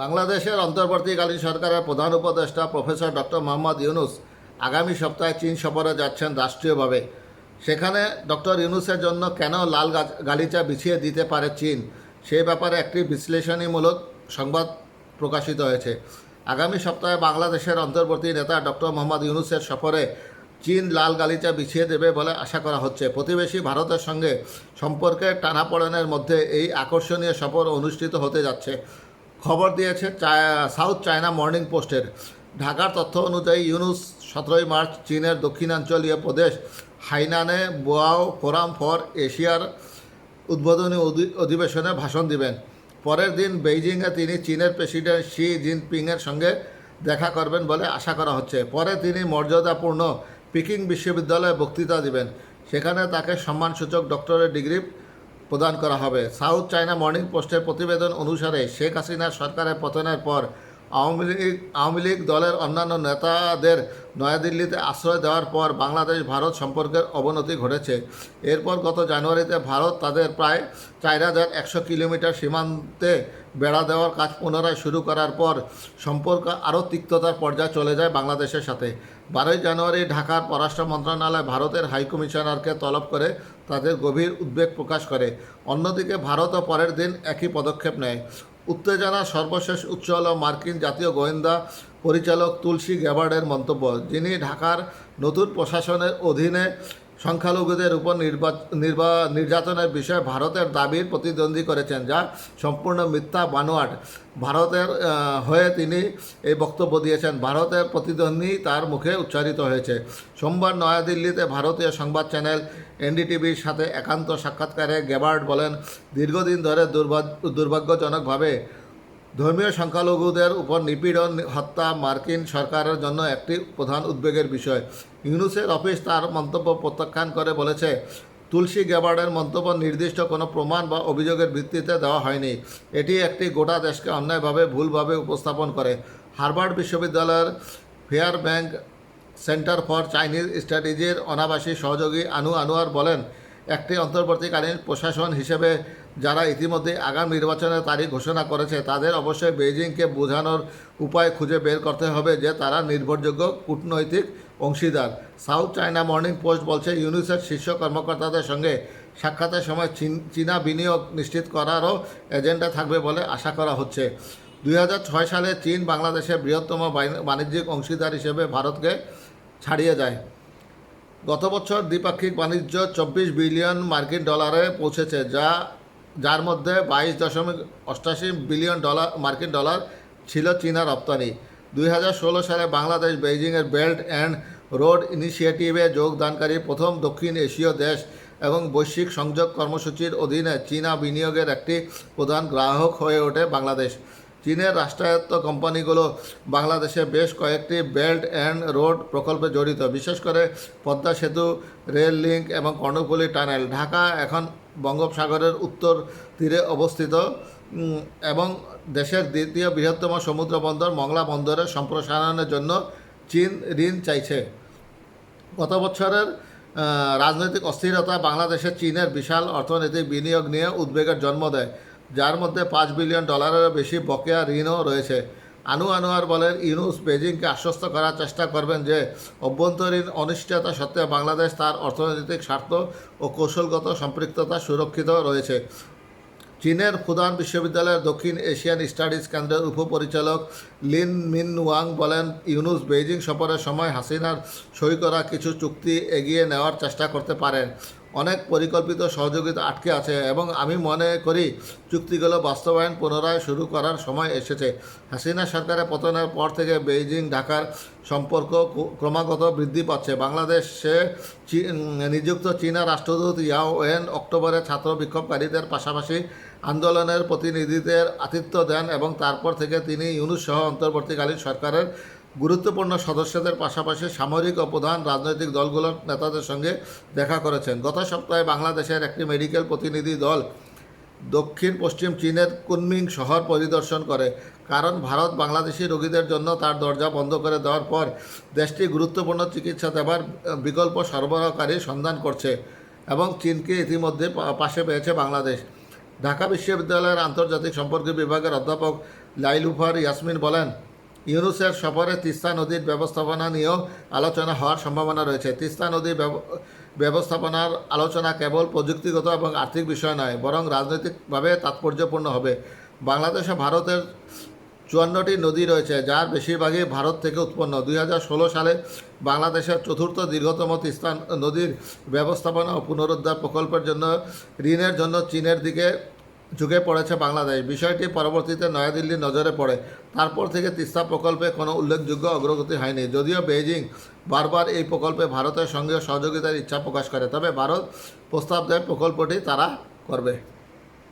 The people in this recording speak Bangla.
বাংলাদেশের অন্তর্বর্তীকালীন সরকারের প্রধান উপদেষ্টা প্রফেসর ডক্টর মোহাম্মদ ইউনুস আগামী সপ্তাহে চীন সফরে যাচ্ছেন রাষ্ট্রীয়ভাবে। সেখানে ডক্টর ইউনুসের জন্য কেন লাল গালিচা বিছিয়ে দিতে পারে চীন? সে ব্যাপারে একটি বিশ্লেষণীমূলক সংবাদ প্রকাশিত হয়েছে। আগামী সপ্তাহে বাংলাদেশের অন্তর্বর্তী নেতা ডক্টর মোহাম্মদ ইউনুসের সফরে চীন লাল গালিচা বিছিয়ে দেবে বলে আশা করা হচ্ছে। প্রতিবেশী ভারতের সঙ্গে সম্পর্কের টানাপড়েনের মধ্যে এই আকর্ষণীয় সফর অনুষ্ঠিত হতে যাচ্ছে। খবর দিয়েছে সাউথ চায়না মর্নিং পোস্টের। ঢাকার তথ্য অনুযায়ী ইউনুস সতেরোই মার্চ চীনের দক্ষিণাঞ্চলীয় প্রদেশ হাইনানে বোয়াও ফোরাম ফর এশিয়ার উদ্বোধনী অধি- অধিবেশনে ভাষণ দিবেন। পরের দিন বেইজিংয়ে তিনি চীনের প্রেসিডেন্ট শি জিনপিংয়ের সঙ্গে দেখা করবেন বলে আশা করা হচ্ছে। পরে তিনি মর্যাদাপূর্ণ পিকিং বিশ্ববিদ্যালয়ে বক্তৃতা দিবেন। সেখানে তাকে সম্মানসূচক ডক্টরেট ডিগ্রি প্রদান করা হবে। সাউথ চায়না মর্নিং পোস্টের প্রতিবেদন অনুসারে শেখ হাসিনার সরকারের পতনের পর আওয়ামী লীগ আওয়ামী লীগ দলের অন্যান্য নেতাদের নয়াদিল্লিতে আশ্রয় দেওয়ার পর বাংলাদেশ ভারত সম্পর্কের অবনতি ঘটেছে। এরপর গত জানুয়ারিতে ভারত তাদের প্রায় চার হাজার একশো কিলোমিটার সীমান্তে বেড়া দেওয়ার কাজ পুনরায় শুরু করার পর সম্পর্ক আরও তিক্ততার পর্যায়ে চলে যায় বাংলাদেশের সাথে। বারোই জানুয়ারি ঢাকার পররাষ্ট্র মন্ত্রণালয় ভারতের হাইকমিশনারকে তলব করে তাদের গভীর উদ্বেগ প্রকাশ করে। অন্যদিকে ভারতও পরের দিন একই পদক্ষেপ নেয়। উত্তেজনার সর্বশেষ উৎস হল মার্কিন জাতীয় গোয়েন্দা পরিচালক তুলসী গ্যাবার্ডের মন্তব্য, যিনি ঢাকার নতুন প্রশাসনের অধীনে সংখ্যালঘুদের উপর নির্বা- নির্যাতনের বিষয়ে ভারতের দাবির প্রতিদ্বন্দ্বী করেছেন, যা সম্পূর্ণ মিথ্যা বানোয়াট। ভারতের হয়ে তিনি এই বক্তব্য দিয়েছেন। ভারতের প্রতিদ্বন্দ্বী তার মুখে উচ্চারিত হয়েছে। সোমবার নয়াদিল্লিতে ভারতীয় সংবাদ চ্যানেল এনডিটিভির সাথে একান্ত সাক্ষাৎকারে গেবার্ড বলেন, দীর্ঘদিন ধরে দুর্ভাগ্য দুর্ভাগ্যজনকভাবে ধর্মীয় সংখ্যালঘুদের উপর নিপীড়ন, হত্যা মার্কিন সরকারের জন্য একটি প্রধান উদ্বেগের বিষয়। ইউনুসের অফিস তার মন্তব্য প্রত্যাখ্যান করে বলেছে, তুলসী গ্যাবার্ডের মন্তব্য নির্দিষ্ট কোনো প্রমাণ বা অভিযোগের ভিত্তিতে দেওয়া হয়নি। এটি একটি গোটা দেশকে অন্যায়ভাবে, ভুলভাবে উপস্থাপন করে। হার্ভার্ড বিশ্ববিদ্যালয়ের Fairbank centre for Chinese স্ট্র্যাটেজির অনাবাসী সহযোগী আনু আনোয়ার বলেন, একটি অন্তর্বর্তীকালীন প্রশাসন হিসেবে যারা ইতিমধ্যে আগাম নির্বাচনের তারিখ ঘোষণা করেছে, তাদের অবশ্যই বেইজিংকে বোঝানোর উপায় খুঁজে বের করতে হবে যে তারা নির্ভরযোগ্য কূটনৈতিক অংশীদার। সাউথ চায়না মর্নিং পোস্ট বলছে, ইউনিসেফ শীর্ষ কর্মকর্তাদের সঙ্গে সাক্ষাতের সময় চীন- বিনিয়োগ নিশ্চিত করারও এজেন্ডা থাকবে বলে আশা করা হচ্ছে। দুই হাজার ছয় সালে চীন বাংলাদেশের বৃহত্তম বাণিজ্যিক অংশীদার হিসেবে ভারতকে ছাড়িয়ে যায়। গত বছর দ্বিপাক্ষিক বাণিজ্য চব্বিশ বিলিয়ন মার্কিন ডলারে পৌঁছেছে, যা যার মধ্যে বাইশ দশমিক অষ্টাশি বিলিয়ন ডলার, মার্কিন ডলার ছিল চীনা রপ্তানি। দুই হাজার ষোলো সালে বাংলাদেশ বেইজিংয়ের বেল্ট অ্যান্ড রোড ইনিশিয়েটিভে যোগদানকারী প্রথম দক্ষিণ এশীয় দেশ এবং বৈশ্বিক সংযোগ কর্মসূচির অধীনে চীনা বিনিয়োগের একটি প্রধান গ্রাহক হয়ে ওঠে বাংলাদেশ। চীনের রাষ্ট্রায়ত্ত কোম্পানিগুলো বাংলাদেশে বেশ কয়েকটি বেল্ট অ্যান্ড রোড প্রকল্পে জড়িত, বিশেষ করে পদ্মা সেতু, রেল লিঙ্ক এবং কর্ণফুলী টানেল। ঢাকা এখন বঙ্গোপসাগরের উত্তর তীরে অবস্থিত এবং দেশের দ্বিতীয় বৃহত্তম সমুদ্র বন্দর মংলা বন্দরের সম্প্রসারণের জন্য চীন ঋণ চাইছে। গত বছরের রাজনৈতিক অস্থিরতা বাংলাদেশে চীনের বিশাল অর্থনৈতিক বিনিয়োগ নিয়ে উদ্বেগের জন্ম দেয়। যার মধ্যে পাঁচ বিলিয়ন ডলারেরও বেশি বকেয়া ঋণও রয়েছে। আনু আনোয়ার বলেন, ইউনুস বেজিংকে আশ্বস্ত করার চেষ্টা করবেন যে, অভ্যন্তরীণ অনিশ্চয়তা সত্ত্বেও বাংলাদেশ তার অর্থনৈতিক স্বার্থ ও কৌশলগত সম্পৃক্ততা সুরক্ষিত রয়েছে। চীনের ফুদান বিশ্ববিদ্যালয়ের দক্ষিণ এশিয়ান স্টাডিজ কেন্দ্রের উপপরিচালক লিন মিন ওয়াং বলেন, ইউনুস বেইজিং সফরের সময় হাসিনার সই করা কিছু চুক্তি এগিয়ে নেওয়ার চেষ্টা করতে পারেন। অনেক পরিকল্পিত সহযোগিতা আটকে আছে এবং আমি মনে করি চুক্তিগুলো বাস্তবায়ন পুনরায় শুরু করার সময় এসেছে। হাসিনা সরকারের পতনের পর থেকে বেইজিং, ঢাকার সম্পর্ক ক্রমাগত বৃদ্ধি পাচ্ছে। বাংলাদেশে নিযুক্ত চীনা রাষ্ট্রদূত ইয়াও ওয়েন অক্টোবরে ছাত্র বিক্ষোভকারীদের পাশাপাশি আন্দোলনের প্রতিনিধিদের আতিথ্য দেন এবং তারপর থেকে তিনি ইউনুস সহ অন্তর্বর্তীকালীন সরকারের গুরুত্বপূর্ণ সদস্যদের পাশাপাশি সামরিক ও প্রধান রাজনৈতিক দলগুলোর নেতাদের সঙ্গে দেখা করেছেন। গত সপ্তাহে বাংলাদেশের একটি মেডিকেল প্রতিনিধি দল দক্ষিণ পশ্চিম চীনের কুনমিং শহর পরিদর্শন করে, কারণ ভারত বাংলাদেশি রোগীদের জন্য তার দরজা বন্ধ করে দেওয়ার পর দেশটি গুরুত্বপূর্ণ চিকিৎসা দেবার বিকল্প সরবরাহকারী সন্ধান করছে এবং চীনকে ইতিমধ্যে পাশে পেয়েছে বাংলাদেশ। ঢাকা বিশ্ববিদ্যালয়ের আন্তর্জাতিক সম্পর্ক বিভাগের অধ্যাপক লাইলুফার ইয়াসমিন বলেন ইউনুসের সফরে তিস্তা নদীর ব্যবস্থাপনা নিয়েও আলোচনা হওয়ার সম্ভাবনা রয়েছে। তিস্তা নদীর ব্যব- ব্যবস্থাপনার আলোচনা কেবল প্রযুক্তিগত এবং আর্থিক বিষয় নয়, বরং রাজনৈতিকভাবে তাৎপর্যপূর্ণ হবে। বাংলাদেশ ও ভারতের চুয়ান্নটি নদী রয়েছে, যার বেশিরভাগই ভারত থেকে উৎপন্ন। দুই হাজার ষোলো সালে বাংলাদেশের চতুর্থ দীর্ঘতম তিস্তা নদীর ব্যবস্থাপনা ও পুনরুদ্ধার প্রকল্পের জন্য, ঋণের জন্য চীনের দিকে ঝুঁকে পড়েছে বাংলাদেশ। বিষয়টি পরবর্তীতে নয়াদিল্লির নজরে পড়ে। তারপর থেকে তিস্তা প্রকল্পে কোনো উল্লেখযোগ্য অগ্রগতি হয়নি। যদিও বেইজিং বারবার এই প্রকল্পে ভারতের সঙ্গে সহযোগিতার ইচ্ছা প্রকাশ করে, তবে ভারত প্রস্তাব দেয় প্রকল্পটি তারা করবে।